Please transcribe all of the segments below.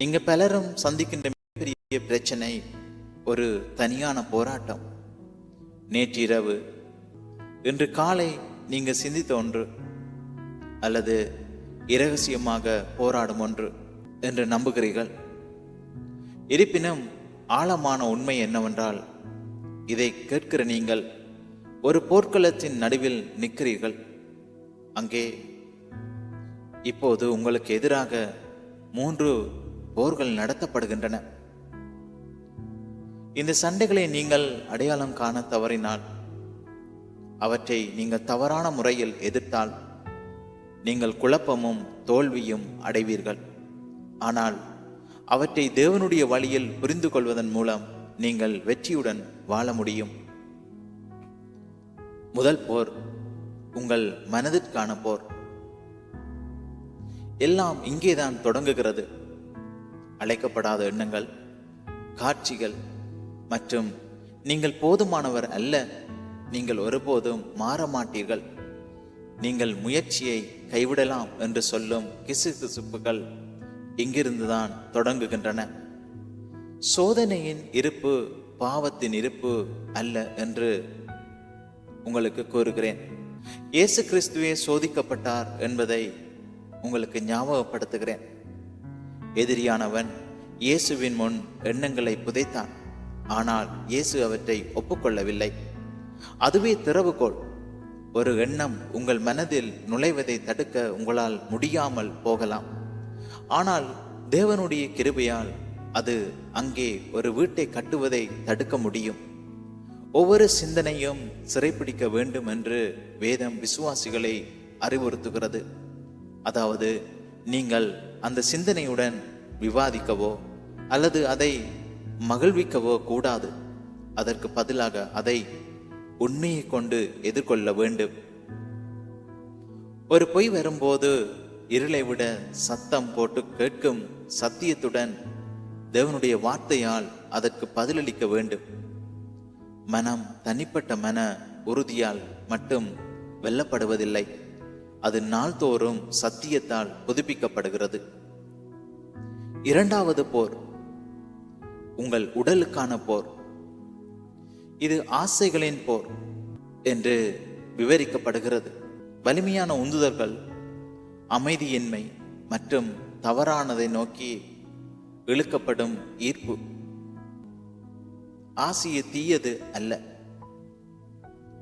நீங்க பலரும் சந்திக்கின்ற பெரிய பிரச்சனை ஒரு தனியான போராட்டம். நேற்றிரவு இன்று காலை நீங்க சிந்தித்த ஒன்று அல்லது இரகசியமாக போராடும் ஒன்று என்று நம்புகிறீர்கள். இருப்பினும் ஆழமான உண்மை என்னவென்றால் இதை கேட்கிற நீங்கள் ஒரு போர்க்களத்தின் நடுவில் நிற்கிறீர்கள். அங்கே இப்போது உங்களுக்கு எதிராக மூன்று போர்கள் நடத்தப்படுகின்றன. இந்த சண்டைகளை நீங்கள் அடையாளம் காண தவறினால் அவற்றை நீங்கள் தவறான முறையில் எதிர்த்தால் நீங்கள் குழப்பமும் தோல்வியும் அடைவீர்கள். ஆனால் அவற்றை தேவனுடைய வழியில் புரிந்து கொள்வதன் மூலம் நீங்கள் வெற்றியுடன் வாழ முடியும். முதல் போர் உங்கள் மனதிற்கான போர். எல்லாம் இங்கேதான் தொடங்குகிறது. அழைக்கப்படாத எண்ணங்கள் காட்சிகள் மற்றும் நீங்கள் போதுமானவர் அல்ல. நீங்கள் ஒருபோதும் மாற மாட்டீர்கள். நீங்கள் முயற்சியை கைவிடலாம் என்று சொல்லும் கிசுகிசுப்புகள் இங்கிருந்துதான் தொடங்குகின்றன. சோதனையின் இருப்பு பாவத்தின் இருப்பு அல்ல என்று உங்களுக்கு கூறுகிறேன். இயேசு கிறிஸ்துவே சோதிக்கப்பட்டார் என்பதை உங்களுக்கு ஞாபகப்படுத்துகிறேன். எதிரியானவன் இயேசுவின் முன் எண்ணங்களை புதைத்தான். ஆனால் இயேசு அவற்றை ஒப்புக்கொள்ளவில்லை. அதுவே திறவுகோள். ஒரு எண்ணம் உங்கள் மனதில் நுழைவதை தடுக்க உங்களால் முடியாமல் போகலாம். ஆனால் தேவனுடைய கிருபையால் அது அங்கே ஒரு வீட்டை கட்டுவதை தடுக்க முடியும். ஒவ்வொரு சிந்தனையும் சிறைப்பிடிக்க வேண்டும் என்று வேதம் விசுவாசிகளை அறிவுறுத்துகிறது. அதாவது நீங்கள் அந்த சிந்தனையுடன் விவாதிக்கவோ அல்லது அதை மகிழ்விக்கவோ கூடாது. அதற்கு பதிலாக அதை உண்மையை கொண்டு எதிர்கொள்ள வேண்டும். ஒரு பொய் வரும்போது இருளை விட சத்தம் போட்டு கேட்கும் சத்தியத்துடன் தேவனுடைய வார்த்தையால் அதற்கு பதிலளிக்க வேண்டும். மனம் தனிப்பட்ட மன உறுதியால் மட்டும் வெல்லப்படுவதில்லை. அது நாள்தோறும் சத்தியத்தால் புதுப்பிக்கப்படுகிறது. இரண்டாவது போர் உங்கள் உடலுக்கான போர். இது ஆசைகளின் போர் என்று விவரிக்கப்படுகிறது. வலிமையான உந்துதல்கள் அமைதியின்மை மற்றும் தவறானதை நோக்கி இழுக்கப்படும் ஈர்ப்பு. ஆசையை தீயது அல்ல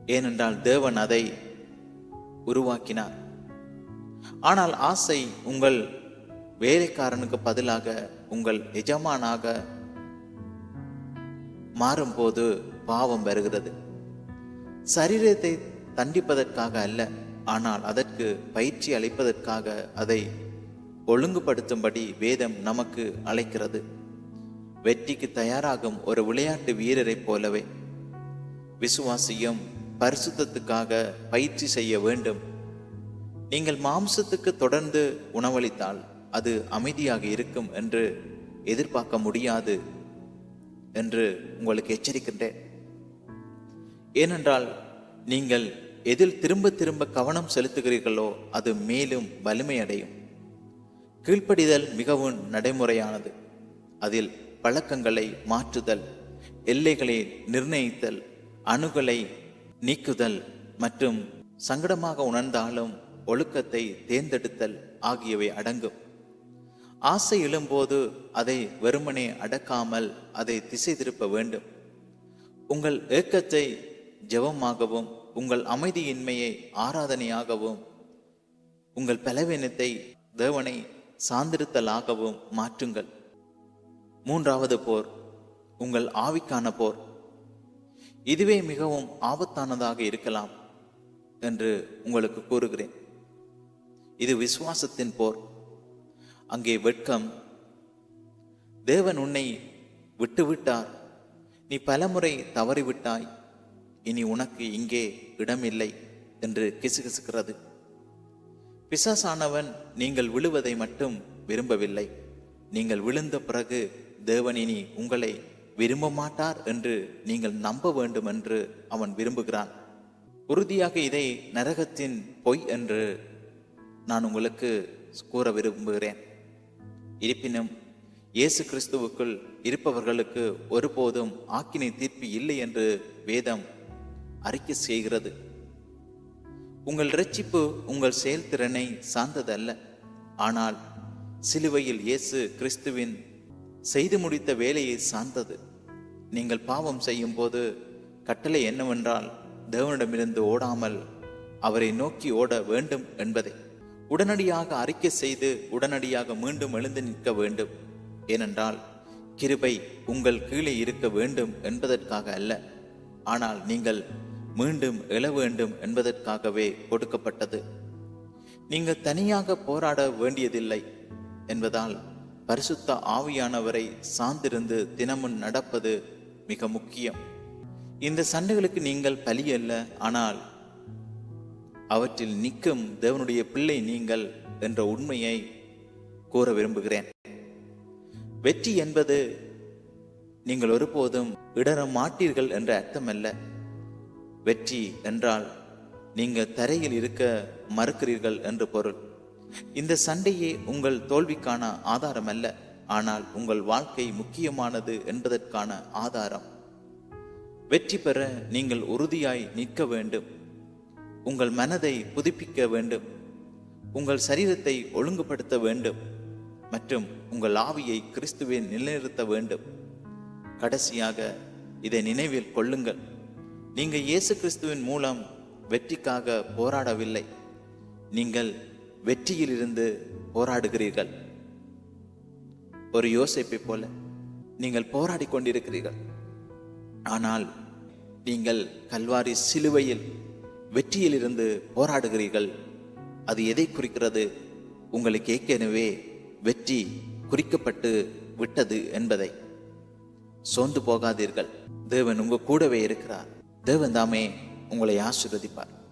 ஏனென்றால் தேவன் அதை உருவாக்கினார். ஆனால் ஆசை உங்கள் வேலைக்காரனுக்கு பதிலாக உங்கள் எஜமானாக மாறும்போது பாவம் வருகிறது. சரீரத்தை தண்டிப்பதற்காக அல்ல ஆனால் அதற்கு பயிற்சி அளிப்பதற்காக அதை ஒழுங்குபடுத்தும்படி வேதம் நமக்கு அழைக்கிறது. வெற்றிக்கு தயாராகும் ஒரு விளையாட்டு வீரரைப் போலவே விசுவாசியம் பரிசுத்தத்துக்காக பயிற்சி செய்ய வேண்டும். நீங்கள் மாம்சத்துக்கு தொடர்ந்து உணவளித்தால் அது அமைதியாக இருக்கும் என்று எதிர்பார்க்க முடியாது என்று உங்களுக்கு எச்சரிக்கின்றேன். ஏனென்றால் நீங்கள் எதில் திரும்ப திரும்ப கவனம் செலுத்துகிறீர்களோ அது மேலும் வலிமை அடையும் கீழ்ப்படிதல் மிகவும் நடைமுறையானது. அதில் பழக்கங்களை மாற்றுதல் எல்லைகளை நிர்ணயித்தல் அணுகலை நீக்குதல் மற்றும் சங்கடமாக உணர்ந்தாலும் ஒழுக்கத்தை தேர்ந்தெடுத்தல் ஆகியவை அடங்கும். ஆசை எழும்போது அதை வெறுமனே அடக்காமல் அதை திசை திருப்ப வேண்டும். உங்கள் ஏக்கத்தை ஜெபமாகவும் உங்கள் அமைதியின்மையை ஆராதனையாகவும் உங்கள் பலவீனத்தை தேவனை சார்ந்திருத்தலாகவும் மாற்றுங்கள். மூன்றாவது போர் உங்கள் ஆவிக்கான போர். இதுவே மிகவும் ஆபத்தானதாக இருக்கலாம் என்று உங்களுக்கு கூறுகிறேன். இது விசுவாசத்தின் போர். அங்கே வெட்கம். தேவன் உன்னை விட்டுவிட்டார். நீ பலமுறை தவறிவிட்டாய். இனி உனக்கு இங்கே இடமில்லை என்று கிசுகிசுக்கிறது. பிசாசானவன் நீங்கள் விழுவதை மட்டும் விரும்பவில்லை. நீங்கள் விழுந்த பிறகு தேவன் இனி உங்களை விரும்ப மாட்டார் என்று நீங்கள் நம்ப வேண்டும் என்று அவன் விரும்புகிறான். உறுதியாக இதை நரகத்தின் பொய் என்று நான் உங்களுக்கு கூற விரும்புகிறேன். இருப்பினும் இயேசு கிறிஸ்துவுக்குள் இருப்பவர்களுக்கு ஒருபோதும் ஆக்கினை தீர்ப்பு இல்லை என்று வேதம் அறிக்கை செய்கிறது. உங்கள் ரட்சிப்பு உங்கள் செயல்திறனை சார்ந்ததல்ல. ஆனால் சிலுவையில் இயேசு கிறிஸ்துவின் செய்து முடித்த வேலையை சார்ந்தது. நீங்கள் பாவம் செய்யும் போது கட்டளை என்னவென்றால் தேவனிடமிருந்து ஓடாமல் அவரை நோக்கி ஓட வேண்டும் என்பதை. உடனடியாக அறிக்கை செய்து உடனடியாக மீண்டும் எழுந்து நிற்க வேண்டும். ஏனென்றால் கிருபை உங்கள் கீழே இருக்க வேண்டும் என்பதற்காக அல்ல. ஆனால் நீங்கள் மீண்டும் எழ வேண்டும் என்பதற்காகவே கொடுக்கப்பட்டது. நீங்கள் தனியாக போராட வேண்டியதில்லை என்பதால் பரிசுத்த ஆவியானவரை சார்ந்திருந்து தினமும் நடப்பது மிக முக்கியம். இந்த சண்டைகளுக்கு நீங்கள் பலி அல்ல ஆனால் அவற்றில் நிற்கும் தேவனுடைய பிள்ளை நீங்கள் என்ற உண்மையை கூற விரும்புகிறேன். வெற்றி என்பது நீங்கள் ஒருபோதும் இடர மாட்டீர்கள் என்ற அர்த்தமல்ல. வெற்றி என்றால் நீங்கள் தரையில் இருக்க மறுக்கிறீர்கள் என்று பொருள். இந்த சண்டையே உங்கள் தோல்விக்கான ஆதாரம் அல்ல ஆனால் உங்கள் வாழ்க்கை முக்கியமானது என்பதற்கான ஆதாரம். வெற்றி பெற நீங்கள் உறுதியாய் நிற்க வேண்டும். உங்கள் மனதை புதுப்பிக்க வேண்டும். உங்கள் சரீரத்தை ஒழுங்குபடுத்த வேண்டும். மற்றும் உங்கள் ஆவியை கிறிஸ்துவில் நிலைநிறுத்த வேண்டும். கடைசியாக இதை நினைவில் கொள்ளுங்கள். நீங்கள் இயேசு கிறிஸ்துவின் மூலம் வெற்றிக்காக போராடவில்லை. நீங்கள் வெற்றியிலிருந்து போராடுகிறீர்கள். ஒரு யோசிப்பை போல நீங்கள் போராடி கொண்டிருக்கிறீர்கள். ஆனால் நீங்கள் கல்வாரி சிலுவையில் வெற்றியிலிருந்து போராடுகிறீர்கள். அது எதை குறிக்கிறது? உங்களுக்கு ஏற்கனவே வெற்றி குறிக்கப்பட்டு விட்டது என்பதை. சோர்ந்து போகாதீர்கள். தேவன் உங்க கூடவே இருக்கிறார். தேவன் தாமே உங்களை ஆசிர்வதிப்பார்.